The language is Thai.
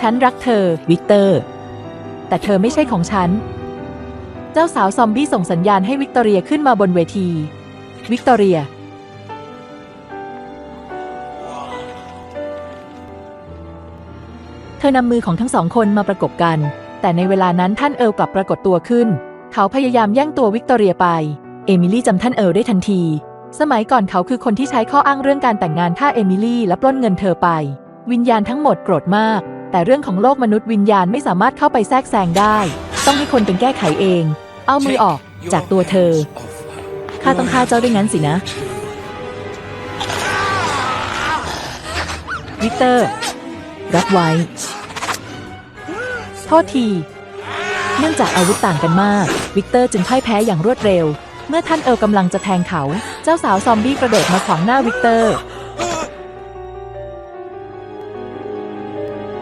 ฉันรักเธอ วิกเตอร์ แต่เธอไม่ใช่ของฉัน เจ้าสาวซอมบี้ส่งสัญญาณให้วิกตอเรียขึ้นมาบนเวที วิกตอเรีย เธอนำมือของทั้งสองคนมาประกบกัน แต่ในเวลานั้นท่านเอิร์ลกลับปรากฏตัวขึ้น เขาพยายามแย่งตัววิกตอเรียไป เอมิลี่จำท่านเอิร์ลได้ทันที สมัยก่อนเขาคือคนที่ใช้ข้ออ้างเรื่องการแต่งงานฆ่าเอมิลี่และปล้นเงินเธอไป วิญญาณทั้งหมดโกรธมาก แต่เรื่องของโลกมนุษย์วิญญาณไม่สามารถเข้าไปแทรกแซงได้ ต้องให้คนเป็นแก้ไขเอง เอามือออกจากตัวเธอ ข้าต้องฆ่าเจ้าด้วยงั้นสินะ วิกเตอร์ รับไว้ โทษที เนื่องจากอาวุธต่างกันมาก วิกเตอร์จึงพ่ายแพ้อย่างรวดเร็ว เมื่อท่านเอิร์ลกำลังจะแทงเขา เจ้าสาวซอมบี้กระโดดมาขวางหน้าวิกเตอร์